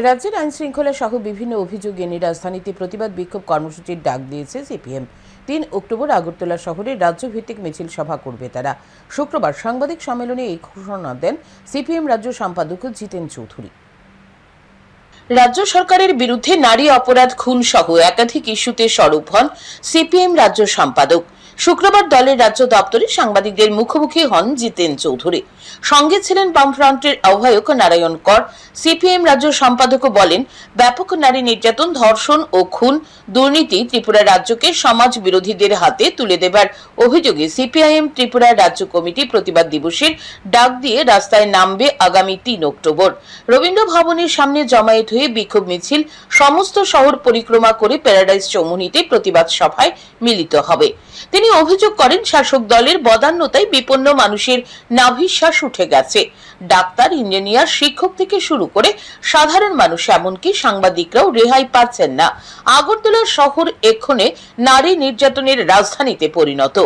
রাজ্যের আইন শৃঙ্খলা সহ বিভিন্ন অভিযোগ এনে রাজধানীতে প্রতিবাদ বিক্ষোভ কর্মসূচির ডাক দিয়েছে সিপিএম। তিন অক্টোবর আগরতলা শহরে রাজ্যভিত্তিক মিছিল সভা করবে তারা। শুক্রবার সাংবাদিক সম্মেলনে এই ঘোষণা দেন সিপিএম রাজ্য সম্পাদক জিতেন চৌধুরী। রাজ্য সরকারের বিরুদ্ধে নারী অপরাধ খুন সহ একাধিক ইস্যুতে স্বরূপ হন সিপিএম রাজ্য সম্পাদক। শুক্রবার দলের রাজ্য দপ্তরে সাংবাদিকদের মুখোমুখি হন জিতেন চৌধুরী। সঙ্গে ছিলেন বামফ্রন্টের আহ্বায়ক নারায়ণ কর। সিপিএম রাজ্য সম্পাদকও বলেন, ব্যাপক নারী নির্যাতন, ধর্ষণ ও খুন দুর্নীতি ত্রিপুরা রাজ্যকে সমাজ বিরোধীদের হাতে তুলে দেবার অভিযোগে সিপিআইএম ত্রিপুরা রাজ্য কমিটি প্রতিবাদ দিবসের ডাক দিয়ে রাস্তায় নামবে আগামী তিন অক্টোবর। রবীন্দ্র ভবনের সামনে জমায়েত হয়ে বিক্ষোভ মিছিল, সমস্ত শহর পরিক্রমা করে প্যারাডাইজ চৌমুনিতে প্রতিবাদ সভায় মিলিত হবে। তিনি অভিযোগ করেন, শাসক দলের বদান্যতায় বিপন্ন মানুষের নাভিশ্বাস উঠে গেছে। ডাক্তার, ইঞ্জিনিয়ার, শিক্ষক থেকে শুরু করে সাধারণ মানুষ এমনকি সাংবাদিকরাও রেহাই পাচ্ছেন না। আগরতলা শহর এক্ষণে নারী নির্যাতনের রাজধানীতে পরিণত।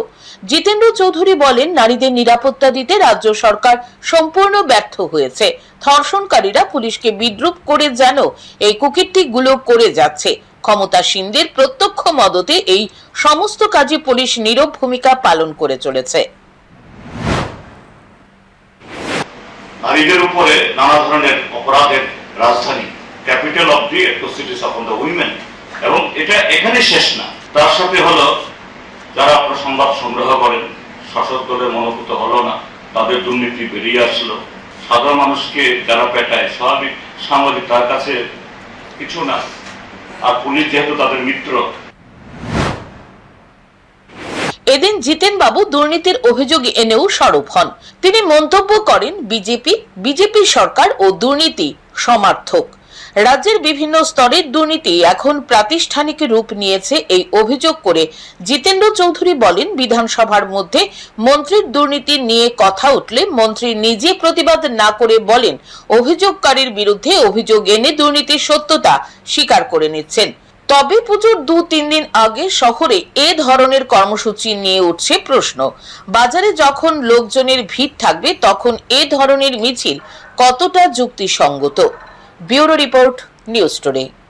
জিতেন্দ্র চৌধুরী বলেন, নারীদের নিরাপত্তা দিতে রাজ্য সরকার সম্পূর্ণ ব্যর্থ হয়েছে। ধর্ষণকারীরা পুলিশকে বিদ্রুপ করে যেন এই কুকীর্তিগুলো করে যাচ্ছে। ক্ষমতাসীনদের প্রত্যক্ষ মদতে এই সমস্ত কাজে পুলিশ নীরব ভূমিকা পালন করে চলেছে। নারীদের উপরে নানা ধরনের অপরাধের রাজধানী, capital of the atrocities of the women. এবং এটা এখানে শেষ না। তার সাথে হলো, যারা আপনার সংবাদ সংগ্রহ করেন, শাসক দলের মনোভূত হলো না, তাদের দুর্নীতি বেরিয়ে আসলো। সাধারণ মানুষকে যারা পেটায়, স্বাভাবিক সাংবাদিক তার কাছে কিছু না। আর পুলিশ যেহেতু তাদের মিত্র এদিন জিতেন বাবু দুর্নীতির অভিযোগ এনেও সরব হন। তিনি মন্তব্য করেন, বিজেপি বিজেপি সরকার ও দুর্নীতি সমার্থক। রাজ্যের বিভিন্ন স্তরের দুর্নীতি এখন প্রাতিষ্ঠানিক রূপ নিয়েছে এই অভিযোগ করে জিতেন্দ্র চৌধুরী বলেন, বিধানসভার মধ্যে মন্ত্রীর দুর্নীতি নিয়ে কথা উঠলে মন্ত্রী নিজে প্রতিবাদ না করে বলেন, অভিযোগকারীর বিরুদ্ধে অভিযোগ এনে দুর্নীতির সত্যতা স্বীকার করে নিচ্ছেন। তবে পুজোর দু, তিন দিন আগে শহরে এ ধরনের কর্মসূচি নিয়ে উঠছে প্রশ্ন। বাজারে যখন লোকজনের ভিড় থাকবে, তখন এ ধরনের মিছিল কতটা যুক্তিসঙ্গত? Bureau report, news today.